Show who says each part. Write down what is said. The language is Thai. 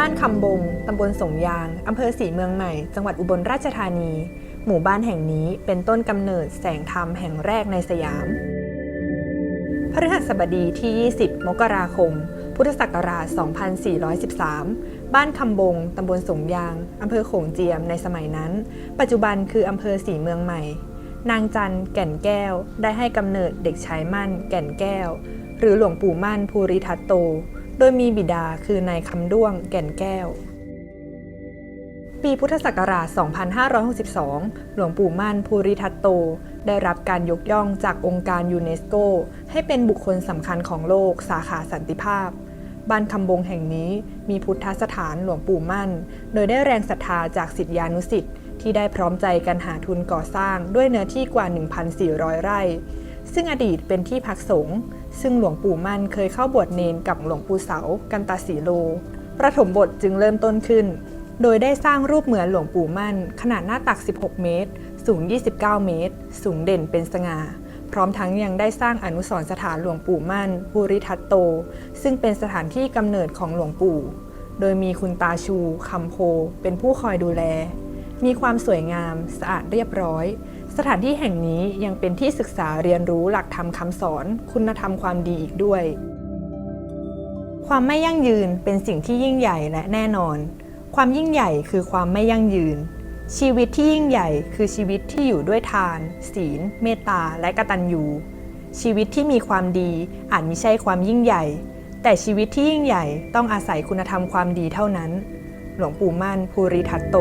Speaker 1: ้านคำบงตำบลสงยาง อำเภอศรีเมืองใหม่ จังหวัดอุบลราชธานี หมู่บ้านแห่งนี้เป็นต้นกำเนิดแสงธรรมแห่งแรกในสยาม พฤหัสบดีที่ 20 มกราคม พุทธศักราช 2413 บ้านคำบงตำบลสงยาง อำเภอโขงเจียมในสมัยนั้น ปัจจุบันคืออำเภอสีเมืองใหม่ นางจันแก่นแก้ว ได้ให้กำเนิดเด็กชายมั่น แก่นแก้ว หรือหลวงปู่มั่นภูริทัตโต โดยมีบิดาคือนายคำด้วงแก่นแก้ว ปีพุทธศักราช 2562 หลวงปู่มั่นภูริทัตโต ได้รับการยกย่องจากองค์การยูเนสโก ให้เป็นบุคคลสำคัญของโลกสาขาสันติภาพ บ้านคำบงแห่งนี้มีพุทธสถานหลวงปู่มั่น โดยได้แรงศรัทธาจากศิษยานุศิษย์ที่ได้พร้อมใจกันหาทุนก่อสร้างด้วยเนื้อที่กว่า 1,400 ไร่ ซึ่งอดีตเป็นที่พักสงฆ์ ซึ่งหลวงปู่มั่นเคยเข้าบวชเนนกับหลวงปู่เสา กันตาสีโลประถมบทจึงเริ่มต้นขึ้น โดยได้สร้างรูปเหมือนหลวงปู่มั่น ขนาดหน้าตัก 16 เมตร สูง 29 เมตร สูงเด่นเป็นสง่า พร้อมทั้งยังได้สร้างอนุสรณ์สถานหลวงปู่มั่นภูริทัตโต ซึ่งเป็นสถานที่กำเนิดของหลวงปู่ โดยมีคุณตาชูคำโพ เป็นผู้คอยดูแล มีความสวยงาม สะอาดเรียบร้อย สถานที่แห่งนี้ยังเป็นที่ศึกษาเรียนรู้หลักธรรมคำสอน คุณธรรมความดีอีกด้วย ความไม่ยั่งยืนเป็นสิ่งที่ยิ่งใหญ่และแน่นอน ความยิ่งใหญ่คือความไม่ยั่งยืน ชีวิตที่ยิ่งใหญ่คือชีวิตที่อยู่ด้วยทาน ศีล เมตตา และกตัญญู ชีวิตที่มีความดีอาจมิใช่ความยิ่งใหญ่ แต่ชีวิตที่ยิ่งใหญ่ต้องอาศัยคุณธรรมความดีเท่านั้น หลวงปู่มั่นภูริทัตโต